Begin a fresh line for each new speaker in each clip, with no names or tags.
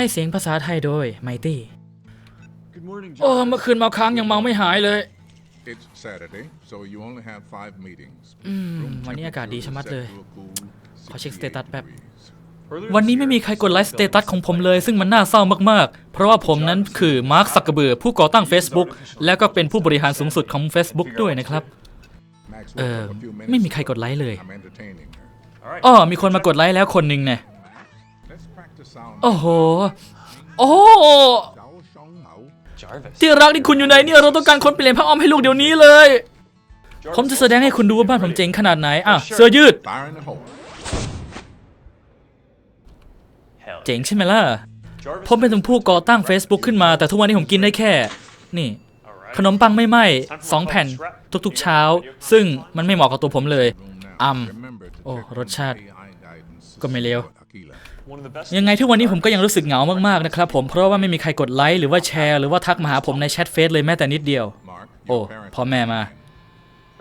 ให้เสียงภาษาไทยโดยไมตี้
Good morning,
โอ้เมื่อคืนเมาค้างยังเมาไม่หายเลย
It's Saturday, so you only have five meetings.
อืม
Room
วันนี้อากาศดีชะมัด
temperature
เลย
is set to a cool
ขอเช็คสเตตัสแป๊บ
degrees.
วันนี้ไม่มีใครกดไลค์สเตตัสของผมเลย ซึ่งมันน่าเศร้ามากๆ เพราะว่าผมนั้นคือมาร์คซักเกอร์เบิร์ผู้ก่อตั้ง Facebook แล้วก็เป็นผู้บริหารสูงสุดของ Facebook ด้วยนะครับ
Max,
เอ
we'll
อ
have a few minutes.
ไม่มีใครกดไลค์เลย
I'm entertaining her.
อ้อมีคนมากดไลค์แล้วคนหนึ่งเนี่ย
Let's practice sound.
โอ้โห โอ้
Xiao Shong Hao.
Jarvis.
ที่รักนี่คุณอยู่ไหนเนี่ยเราต้องการคนเปลี่ยนผ้าอ้อมให้ลูกเดี๋ยวนี้เลย ผมจะแสดงให้คุณดูว่าบ้านผมเจ๋งขนาดไหนอะเสื้อยืด
Fire in the hole.
Hell.
เจ๋งใช่ไหมล่ะ
Jarvis.
ผมเป็นถึงผู้ก่อตั้ง Facebook ขึ้นมาแต่ทุกวันนี้ผมกินได้แค่ นี่
Alright.
ขนมปังไม่ไหม้สองแผ่นทุกๆเช้า ซึ่งมันไม่เหมาะกับตัวผมเลย
Room now.
Um,
Remember to
oh,
check
รสชาติ
AI guidance
ก็ไม่เลว
for Aquila.
One of the best.
ยังไงทุกวันนี้ผมก็ยังรู้สึกเหงามากๆนะครับผมเพราะว่าไม่มีใครกดไลค์หรือว่าแชร์หรือว่าทักมาหาผมในแชทเฟซเลยแม้แต่นิดเดียว
Mark,
โอ้
your parents
พ่อแม่มา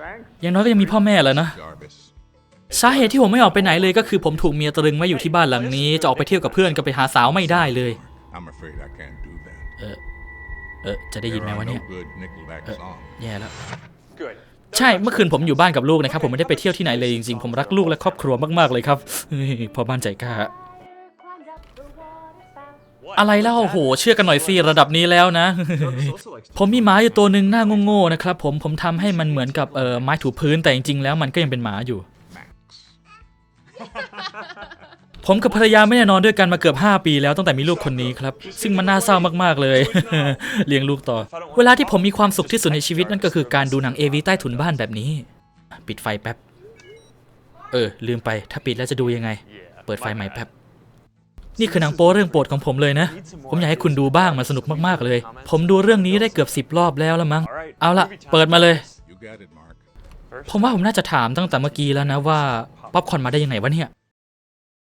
Thanks.
อย่างน้อยก็ยังมีพ่อแม่แหล้วนะ
Jarvis.
สาเหตุที่ผมไม่ออกไปไหนเลยก็คือผมถูกเมียตรึงไว้อยู่ที่บ้านหลังนี้ จะออกไปเที่ยวกับเพื่อนก็ไปหาสาวไม่ได้เลย
I'm afraid I can't do that.
เออเออจะได้ยิน
There
ไหม
are
วะ
no
เนี่ย
good Nickelback songs.
แย่แล้ว
Good.
ใช่เมื่อคืนผมอยู่บ้านกับลูกนะครับ ผมไม่ได้ไปเที่ยวที่ไหนเลยจริงๆ ผมรักลูกและครอบครัวมากๆเลยครับพอบ้านใจกล้าอะไรเล่าโอ้โหเชื่อกันหน่อยสิระดับนี้แล้วนะ ผมมีหมาอยู่ตัวหนึ่งหน้าโง่ๆนะครับผมผมทำให้มันเหมือนกับเอ่อไม้ถูพื้นแต่จริงๆแล้วมันก็ยังเป็นหมาอยู่ ผมกับภรรยาไม่ได้นอนด้วยกันมาเกือบ 5 ปีแล้วตั้งแต่มีลูกคนนี้ครับ ซึ่งมันน่าเศร้ามากๆเลย เลี้ยงลูกต่อ เวลาที่ผมมีความสุขที่สุดในชีวิตนั่นก็คือการดูหนังเอวีใต้ถุนบ้านแบบนี้ ปิดไฟแป๊บ เออ ลืมไป ถ้าปิดแล้วจะดูยังไง
Yeah.
เปิดไฟใหม่แป๊บ นี่คือหนังโป๊เรื่องโปรดของผมเลยนะ ผมอยากให้คุณดูบ้างมันสนุกมากๆเลย ผมดูเรื่องนี้ได้เกือบ10รอบแล้วละมั้ง
Alright,
เอาละ
movie time.
เปิดมาเลย
You got it, Mark.
First,
ผมว่าผมน่าจะถามตั้งแต่เมื่อกี้แล้วนะว่าป๊อปคอร์นมาได้ยังไงวะเนี่ย